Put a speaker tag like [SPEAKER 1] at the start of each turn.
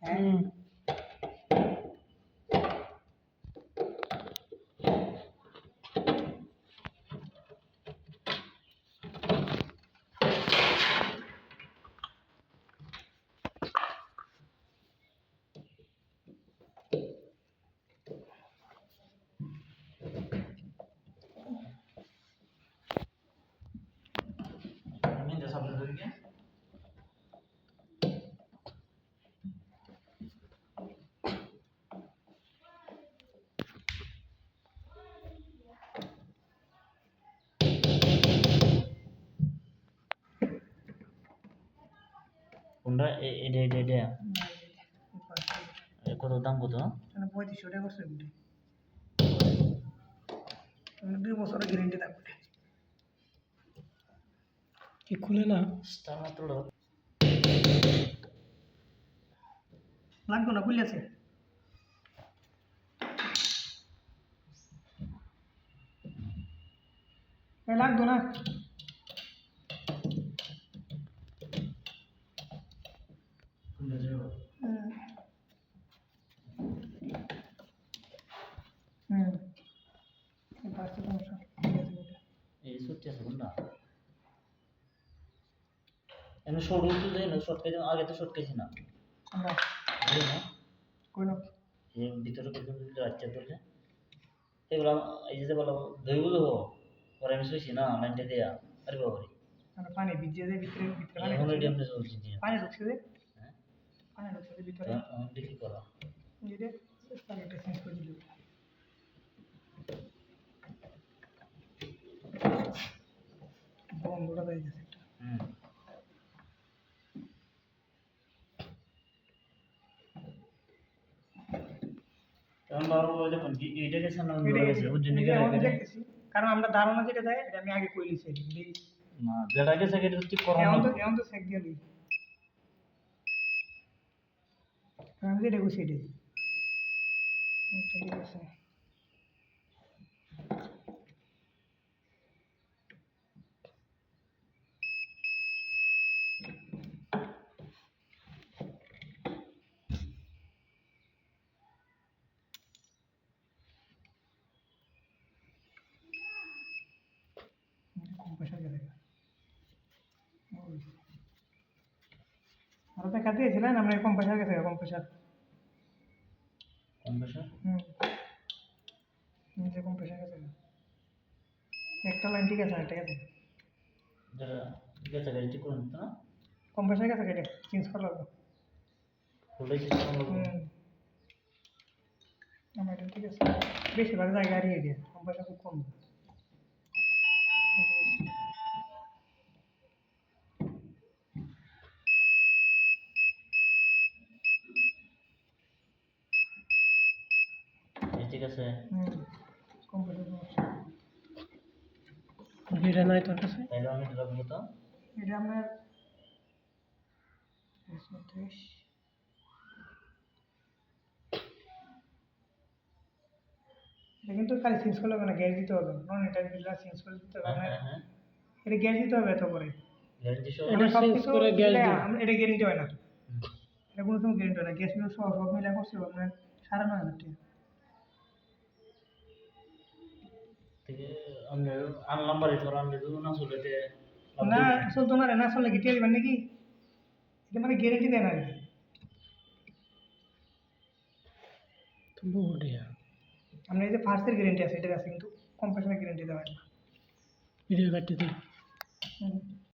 [SPEAKER 1] 嗯。কোনটা? এ- এটা এটা এটা কত দাম কত?
[SPEAKER 2] পঁয়ত্রিশশো টাকা করছে দুই বছরের গ্যারেন্টি থাকবে। কি খুলে না?
[SPEAKER 1] স্টার মাত্র
[SPEAKER 2] লাগতো না খুলে আছে। এ, লাগতো না হুম। হুম এই পাঁচটা সমস্যা ঠিক আছে ওটা।
[SPEAKER 1] শর্ট যাই না। শর্ট খাইতে আগে তো শর্ট খাইছি না।
[SPEAKER 2] আমরা
[SPEAKER 1] বুঝলি না?
[SPEAKER 2] কইলাম
[SPEAKER 1] ভিতরে কত রাজ্য ধরলে। এগুলো এই যে বলো দইগুলো হো পরে আমি শুয়েছি না লাইনটা দেয়া। আরে বাবা রে
[SPEAKER 2] পানি ভিজিয়ে দেয় ভিতরে ভিতরে পানি
[SPEAKER 1] এখন
[SPEAKER 2] ঢুকছে।
[SPEAKER 1] চলছি
[SPEAKER 2] পানি যে
[SPEAKER 1] হ্যাঁ?
[SPEAKER 2] পানি ঢুকছে ভিতরে।
[SPEAKER 1] এখন দেখি করা।
[SPEAKER 2] যেটা একটা চেঞ্জ করে দিল বন্ধটা হয়ে গেছে একটা
[SPEAKER 1] হুম এখন বাবা ওই দেখুন কি- এইটা গেছে না অন্য
[SPEAKER 2] এটা-
[SPEAKER 1] গেছে ওর জন্য
[SPEAKER 2] এটা আমি
[SPEAKER 1] গেছে
[SPEAKER 2] দেখতেছি কারণ আমরা ধারণা যেটা দেয় এটা আমি আগে কইলিছি
[SPEAKER 1] না যেটা গেছে এটা হচ্ছে করোনা
[SPEAKER 2] এখন তো এখন তো চেক দিয়ে লই আমি যেটা কইছি এটাই এটা ঠিক আছে কম পয়সা গেলে আরও টাকা দিয়েছিলেন আমরা কম পয়সা গেছে কম পয়সা
[SPEAKER 1] কম পয়সা
[SPEAKER 2] হুম কম পয়সা গেছে একটা লাইন ঠিক আছে একটা গেছে
[SPEAKER 1] যেটা গেছে গাড়ি ঠিক করুন না
[SPEAKER 2] কম পয়সা গেছে কেটে চেঞ্জ করা লাগবে
[SPEAKER 1] ফুলাই সিস্টেম
[SPEAKER 2] হুম আমার ঠিক আছে বেশিরভাগ জায়গায় হারিয়ে দিয়ে কম পয়সা খুব কম
[SPEAKER 1] ঠিক আছে।
[SPEAKER 2] হুম এটা নাই তোর কাছে?
[SPEAKER 1] তাইলে আমি
[SPEAKER 2] এটা আপনার ছত্রিশ এটা কিন্তু খালি চেঞ্জ করলে হবে না গ্যাস দিতে হবে। নন এটা বিলটা চেঞ্জ করে দিতে হবে
[SPEAKER 1] হ্যাঁ
[SPEAKER 2] আপনার
[SPEAKER 1] হ্যাঁ হ্যাঁ।
[SPEAKER 2] এটা গ্যাস দিতে হবে এত করে এটা গ্যারেন্টি হয় না। এটা কোনো সময় গ্যারেন্টি হয় না। গ্যাস বিল সহ সব মিলে করছে আপনার সাড়ে নয় হাজার টাকা।
[SPEAKER 1] আনলাম বাড়ি ধর আনলে তো না চলেতে
[SPEAKER 2] না চলতো না রে না চললে গিটিয়ে দিবেন নাকি? এটা মানে গ্যারেন্টি দেয় না আর কি আমরা এই যে ফার্স্টের গ্যারেন্টি আছে এটার আছে কিন্তু কম পয়সার গ্যারেন্টি দেওয়া হয় না।
[SPEAKER 3] ভিডিও কাটতে দিই
[SPEAKER 2] হুম।